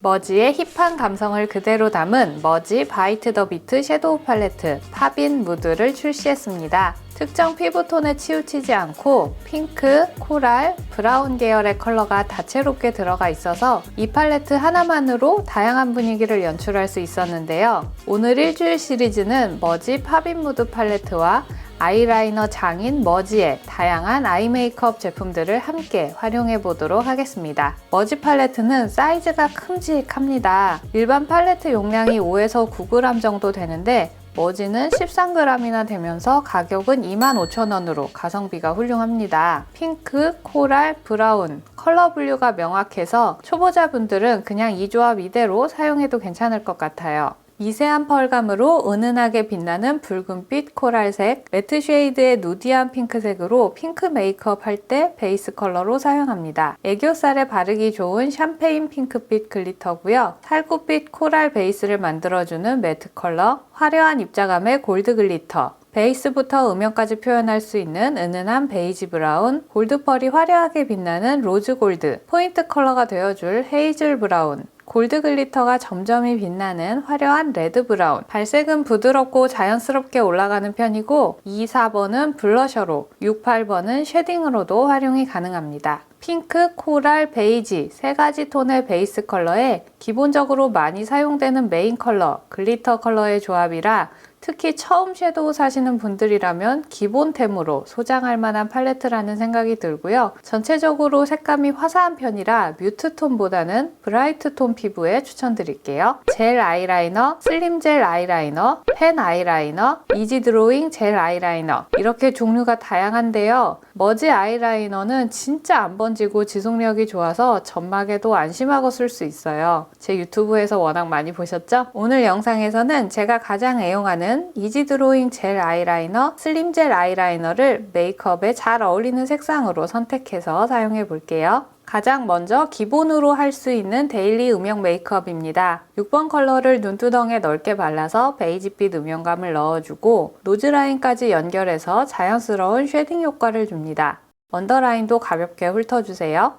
머지의 힙한 감성을 그대로 담은 머지 바이트 더 비트 섀도우 팔레트 팝인 무드를 출시했습니다. 특정 피부톤에 치우치지 않고 핑크, 코랄, 브라운 계열의 컬러가 다채롭게 들어가 있어서 이 팔레트 하나만으로 다양한 분위기를 연출할 수 있었는데요. 오늘 일주일 시리즈는 머지 팝인 무드 팔레트와 아이라이너 장인 머지의 다양한 아이 메이크업 제품들을 함께 활용해 보도록 하겠습니다. 머지 팔레트는 사이즈가 큼직합니다. 일반 팔레트 용량이 5에서 9g 정도 되는데 머지는 13g이나 되면서 가격은 25,000원으로 가성비가 훌륭합니다. 핑크, 코랄, 브라운 컬러 분류가 명확해서 초보자분들은 그냥 이 조합 이대로 사용해도 괜찮을 것 같아요. 미세한 펄감으로 은은하게 빛나는 붉은빛 코랄색, 매트 쉐이드의 누디한 핑크색으로 핑크 메이크업 할 때 베이스 컬러로 사용합니다. 애교살에 바르기 좋은 샴페인 핑크빛 글리터고요. 살구빛 코랄 베이스를 만들어주는 매트 컬러, 화려한 입자감의 골드 글리터, 베이스부터 음영까지 표현할 수 있는 은은한 베이지 브라운, 골드 펄이 화려하게 빛나는 로즈 골드, 포인트 컬러가 되어줄 헤이즐 브라운, 골드 글리터가 점점이 빛나는 화려한 레드 브라운, 발색은 부드럽고 자연스럽게 올라가는 편이고 2, 4번은 블러셔로, 6, 8번은 쉐딩으로도 활용이 가능합니다. 핑크, 코랄, 베이지 세 가지 톤의 베이스 컬러에 기본적으로 많이 사용되는 메인 컬러, 글리터 컬러의 조합이라 특히 처음 섀도우 사시는 분들이라면 기본템으로 소장할 만한 팔레트라는 생각이 들고요. 전체적으로 색감이 화사한 편이라 뮤트 톤보다는 브라이트 톤 피부에 추천드릴게요. 젤 아이라이너, 슬림 젤 아이라이너, 펜 아이라이너, 이지 드로잉 젤 아이라이너 이렇게 종류가 다양한데요. 머지 아이라이너는 진짜 안 번지고 지속력이 좋아서 점막에도 안심하고 쓸 수 있어요. 제 유튜브에서 워낙 많이 보셨죠? 오늘 영상에서는 제가 가장 애용하는 이지 드로잉 젤 아이라이너, 슬림 젤 아이라이너를 메이크업에 잘 어울리는 색상으로 선택해서 사용해 볼게요. 가장 먼저 기본으로 할 수 있는 데일리 음영 메이크업입니다. 6번 컬러를 눈두덩에 넓게 발라서 베이지빛 음영감을 넣어주고 노즈라인까지 연결해서 자연스러운 쉐딩 효과를 줍니다. 언더라인도 가볍게 훑어주세요.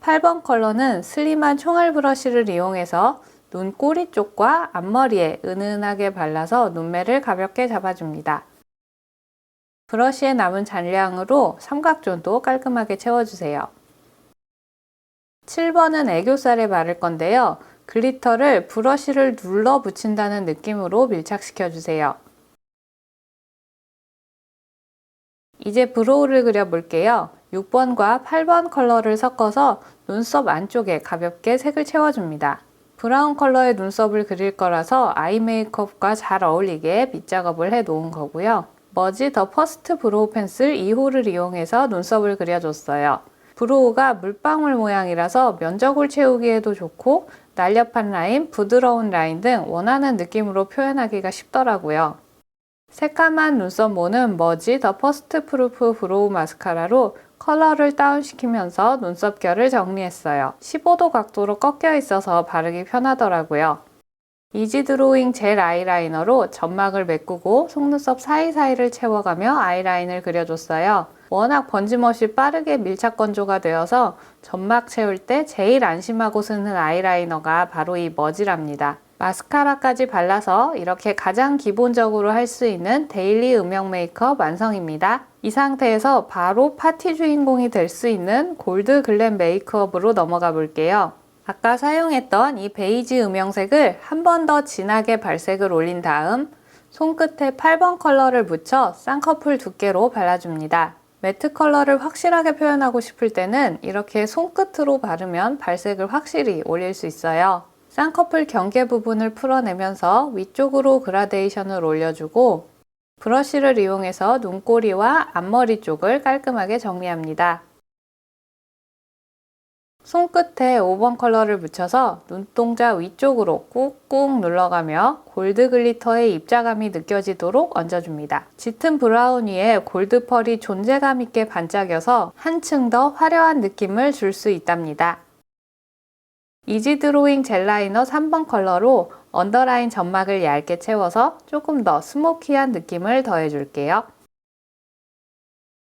8번 컬러는 슬림한 총알 브러쉬를 이용해서 눈 꼬리 쪽과 앞머리에 은은하게 발라서 눈매를 가볍게 잡아줍니다. 브러쉬에 남은 잔량으로 삼각존도 깔끔하게 채워주세요. 7번은 애교살에 바를 건데요. 글리터를 브러쉬를 눌러 붙인다는 느낌으로 밀착시켜 주세요. 이제 브로우를 그려 볼게요. 6번과 8번 컬러를 섞어서 눈썹 안쪽에 가볍게 색을 채워줍니다. 브라운 컬러의 눈썹을 그릴 거라서 아이 메이크업과 잘 어울리게 밑작업을 해 놓은 거고요. 머지 더 퍼스트 브로우 펜슬 2호를 이용해서 눈썹을 그려줬어요. 브로우가 물방울 모양이라서 면적을 채우기에도 좋고 날렵한 라인, 부드러운 라인 등 원하는 느낌으로 표현하기가 쉽더라고요. 새까만 눈썹 모는 머지 더 퍼스트 프루프 브로우 마스카라로 컬러를 다운시키면서 눈썹 결을 정리했어요. 15도 각도로 꺾여 있어서 바르기 편하더라고요. 이지 드로잉 젤 아이라이너로 점막을 메꾸고 속눈썹 사이사이를 채워가며 아이라인을 그려줬어요. 워낙 번짐없이 빠르게 밀착 건조가 되어서 점막 채울 때 제일 안심하고 쓰는 아이라이너가 바로 이 머지랍니다. 마스카라까지 발라서 이렇게 가장 기본적으로 할 수 있는 데일리 음영 메이크업 완성입니다. 이 상태에서 바로 파티 주인공이 될 수 있는 골드 글램 메이크업으로 넘어가 볼게요. 아까 사용했던 이 베이지 음영색을 한 번 더 진하게 발색을 올린 다음 손끝에 8번 컬러를 묻혀 쌍꺼풀 두께로 발라줍니다. 매트 컬러를 확실하게 표현하고 싶을 때는 이렇게 손끝으로 바르면 발색을 확실히 올릴 수 있어요. 쌍꺼풀 경계 부분을 풀어내면서 위쪽으로 그라데이션을 올려주고 브러쉬를 이용해서 눈꼬리와 앞머리 쪽을 깔끔하게 정리합니다. 손끝에 5번 컬러를 묻혀서 눈동자 위쪽으로 꾹꾹 눌러가며 골드 글리터의 입자감이 느껴지도록 얹어줍니다. 짙은 브라운 위에 골드 펄이 존재감 있게 반짝여서 한층 더 화려한 느낌을 줄 수 있답니다. 이지 드로잉 젤 라이너 3번 컬러로 언더라인 점막을 얇게 채워서 조금 더 스모키한 느낌을 더해줄게요.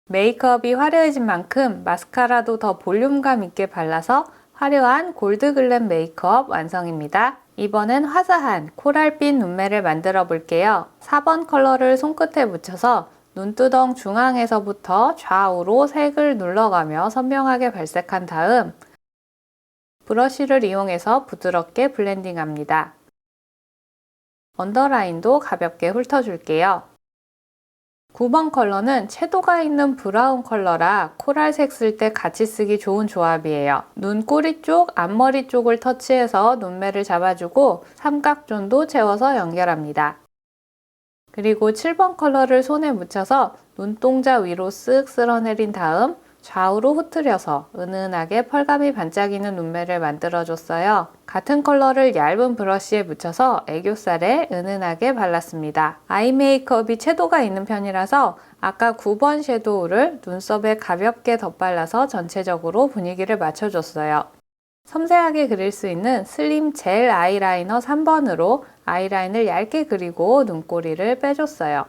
메이크업이 화려해진 만큼 마스카라도 더 볼륨감 있게 발라서 화려한 골드 글램 메이크업 완성입니다. 이번엔 화사한 코랄빛 눈매를 만들어 볼게요. 4번 컬러를 손끝에 묻혀서 눈두덩 중앙에서부터 좌우로 색을 눌러가며 선명하게 발색한 다음 브러쉬를 이용해서 부드럽게 블렌딩합니다. 언더라인도 가볍게 훑어줄게요. 9번 컬러는 채도가 있는 브라운 컬러라 코랄색 쓸 때 같이 쓰기 좋은 조합이에요. 눈 꼬리 쪽, 앞머리 쪽을 터치해서 눈매를 잡아주고 삼각존도 채워서 연결합니다. 그리고 7번 컬러를 손에 묻혀서 눈동자 위로 쓱 쓸어내린 다음 좌우로 흐트려서 은은하게 펄감이 반짝이는 눈매를 만들어줬어요. 같은 컬러를 얇은 브러쉬에 묻혀서 애교살에 은은하게 발랐습니다. 아이 메이크업이 채도가 있는 편이라서 아까 9번 섀도우를 눈썹에 가볍게 덧발라서 전체적으로 분위기를 맞춰줬어요. 섬세하게 그릴 수 있는 슬림 젤 아이라이너 3번으로 아이라인을 얇게 그리고 눈꼬리를 빼줬어요.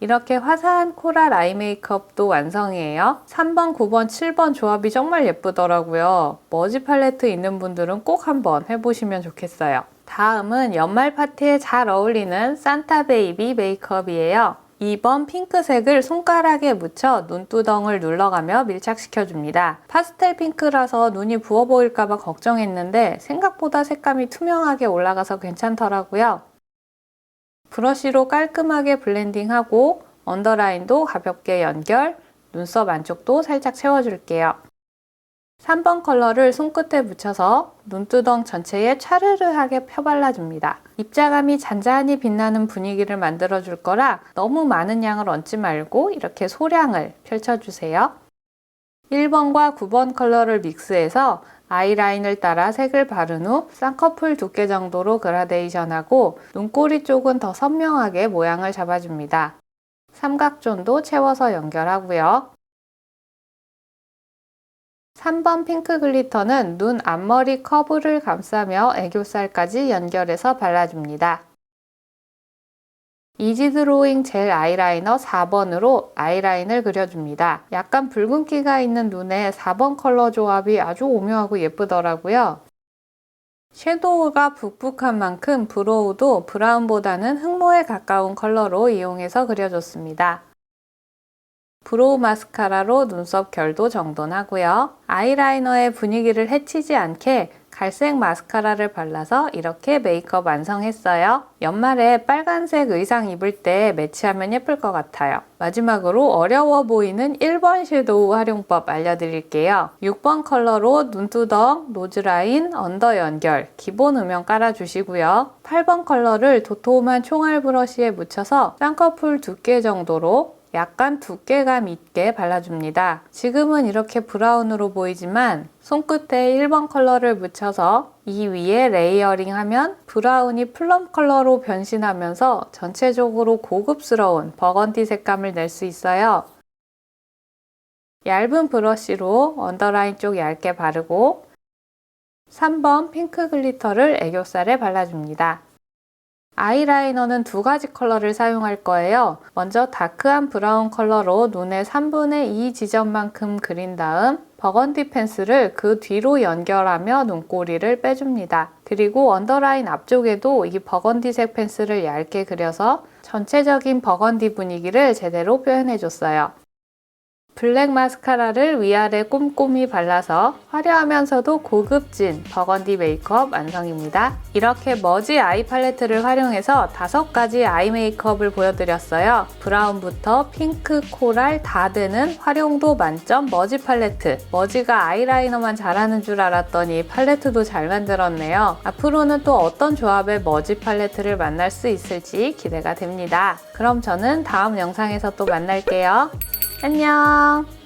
이렇게 화사한 코랄 아이 메이크업도 완성이에요. 3번, 9번, 7번 조합이 정말 예쁘더라고요. 머지 팔레트 있는 분들은 꼭 한번 해보시면 좋겠어요. 다음은 연말 파티에 잘 어울리는 산타 베이비 메이크업이에요. 2번 핑크색을 손가락에 묻혀 눈두덩을 눌러가며 밀착시켜줍니다. 파스텔 핑크라서 눈이 부어 보일까봐 걱정했는데 생각보다 색감이 투명하게 올라가서 괜찮더라고요. 브러쉬로 깔끔하게 블렌딩하고 언더라인도 가볍게 연결, 눈썹 안쪽도 살짝 채워줄게요. 3번 컬러를 손끝에 묻혀서 눈두덩 전체에 차르르하게 펴발라줍니다. 입자감이 잔잔히 빛나는 분위기를 만들어줄 거라 너무 많은 양을 얹지 말고 이렇게 소량을 펼쳐주세요. 1번과 9번 컬러를 믹스해서 아이라인을 따라 색을 바른 후 쌍꺼풀 두께 정도로 그라데이션하고 눈꼬리 쪽은 더 선명하게 모양을 잡아줍니다. 삼각존도 채워서 연결하고요. 3번 핑크 글리터는 눈 앞머리 커브를 감싸며 애교살까지 연결해서 발라줍니다. 이지 드로잉 젤 아이라이너 4번으로 아이라인을 그려줍니다. 약간 붉은기가 있는 눈에 4번 컬러 조합이 아주 오묘하고 예쁘더라고요. 섀도우가 북북한 만큼 브로우도 브라운보다는 흑모에 가까운 컬러로 이용해서 그려줬습니다. 브로우 마스카라로 눈썹 결도 정돈하고요. 아이라이너의 분위기를 해치지 않게 갈색 마스카라를 발라서 이렇게 메이크업 완성했어요. 연말에 빨간색 의상 입을 때 매치하면 예쁠 것 같아요. 마지막으로 어려워 보이는 1번 섀도우 활용법 알려드릴게요. 6번 컬러로 눈두덩, 노즈라인, 언더 연결, 기본 음영 깔아주시고요. 8번 컬러를 도톰한 총알 브러쉬에 묻혀서 쌍꺼풀 두께 정도로 약간 두께감 있게 발라줍니다. 지금은 이렇게 브라운으로 보이지만 손끝에 1번 컬러를 묻혀서 이 위에 레이어링 하면 브라운이 플럼 컬러로 변신하면서 전체적으로 고급스러운 버건디 색감을 낼 수 있어요. 얇은 브러쉬로 언더라인 쪽 얇게 바르고 3번 핑크 글리터를 애교살에 발라줍니다. 아이라이너는 두 가지 컬러를 사용할 거예요. 먼저 다크한 브라운 컬러로 눈의 3분의 2 지점만큼 그린 다음 버건디 펜슬을 그 뒤로 연결하며 눈꼬리를 빼줍니다. 그리고 언더라인 앞쪽에도 이 버건디색 펜슬을 얇게 그려서 전체적인 버건디 분위기를 제대로 표현해 줬어요. 블랙 마스카라를 위아래 꼼꼼히 발라서 화려하면서도 고급진 버건디 메이크업 완성입니다. 이렇게 머지 아이 팔레트를 활용해서 다섯 가지 아이 메이크업을 보여드렸어요. 브라운부터 핑크, 코랄 다 되는 활용도 만점 머지 팔레트. 머지가 아이라이너만 잘하는 줄 알았더니 팔레트도 잘 만들었네요. 앞으로는 또 어떤 조합의 머지 팔레트를 만날 수 있을지 기대가 됩니다. 그럼 저는 다음 영상에서 또 만날게요. 안녕!